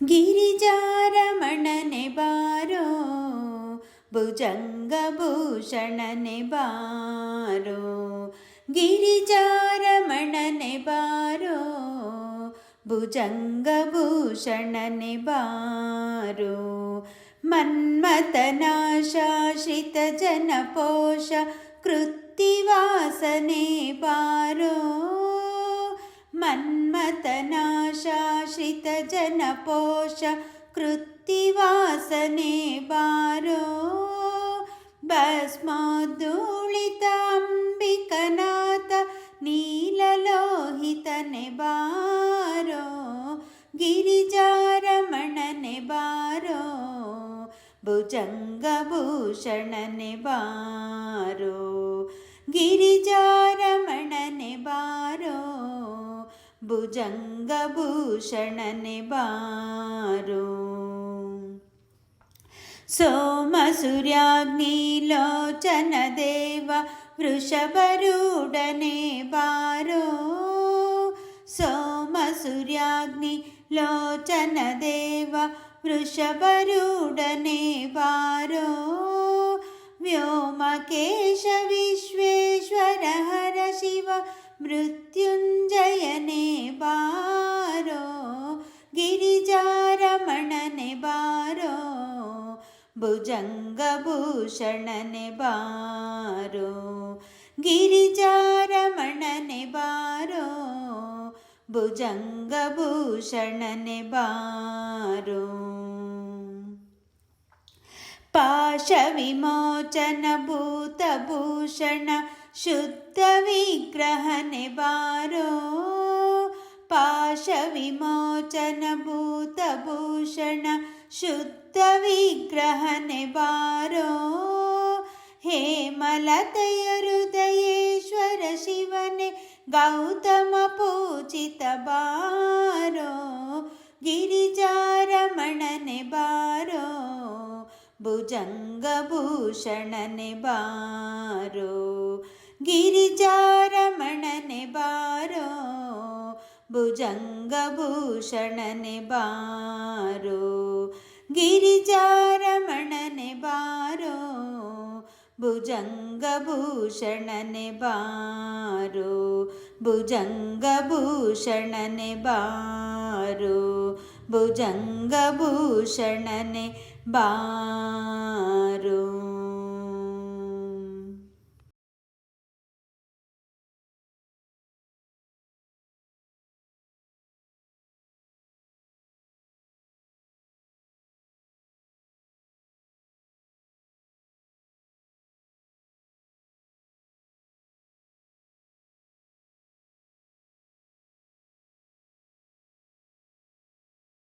ಗಿರಿಜಾರಮಣನೆ ಬಾರೋ ಭುಜಂಗಭೂಷಣನೆ ಬಾರೋ ಗಿರಿಜಾರಮಣನೆ ಬಾರೋ ಭುಜಂಗಭೂಷಣನೆ ಬಾರೋ ಮನ್ಮಥನಾಶಾಶ್ರಿತ ಜನಪೋಷ ಕೃತ್ತಿವಾಸನೆ ಬಾರೋ ಮನ್ಮಥನಾಶಾಶ್ರಿತ ಜನಪೋಷ ಕೃತ್ತಿವಾಸನೆ ಬಾರೋ. ಭಸ್ಮೋದ್ದೂಳಿತ ಅಂಬಿಕನಾಥ ನೀಲಲೋಹಿತನೆ ಬಾರೋ. ಗಿರಿಜಾರಮಣನೆ ಬಾರೋ. ಭುಜಂಗಭೂಷಣನೆ ಬಾರೋ. ಗಿರಿಜಾರಮಣನೆ ಭುಜಂಗಭೂಷಣನೆ ಬಾರೋ ಸೋಮಸೂರ್ಯಾಗ್ನಿಲೋಚನ ದೇವ ವೃಷಭರೂಢನೆ ಬಾರೋ ಸೋಮಸೂರ್ಯಾಗ್ನಿ ಲೋಚನ ದೇವ ವೃಷಭರೂಢನೆ ಬಾರೋ ಮೃತ್ಯುಂಜಯನೆ ಬಾರೋ ಗಿರಿಜಾರಮಣನೆ ಬಾರೋ ಭುಜಂಗಭೂಷಣನೆ ಬಾರೋ ಗಿರಿಜಾರಮಣನೆ ಬಾರೋ ಭುಜಂಗಭೂಷಣನೆ ಬಾರೋ. ಭೂತಭೂಷಣ ಶುದ್ಧ ವಿಗ್ರಹನೆ ಬಾರೋ. ಪಾಶವಿಮೋಚನ ಭೂತಭೂಷಣ ಶುದ್ಧ ವಿಗ್ರಹನೆ ಬಾರೋ. ಹೇಮಲತೆಯ ಹೃದಯೇಶ್ವರ ಶಿವನೆ ಗೌತಮ ಪೂಜಿತ ಬಾರೋ. ಗಿರಿಜಾರಮಣನೆ ಬಾರೋ. ಭುಜಂಗಭೂಷಣನೆ ಬಾರೋ. ಗಿರಿಜಾರಮಣನೆ ಬಾರೋ ಭುಜಂಗಭೂಷಣನೆ ಬಾರೋ. ಗಿರಿಜಾರಮಣನೆ ಬಾರೋ ಭುಜಂಗಭೂಷಣನೆ ಬಾರೋ. ಭುಜಂಗಭೂಷಣನೆ ಬಾರೋ ಭುಜಂಗಭೂಷಣನೆ ಬಾರೋ.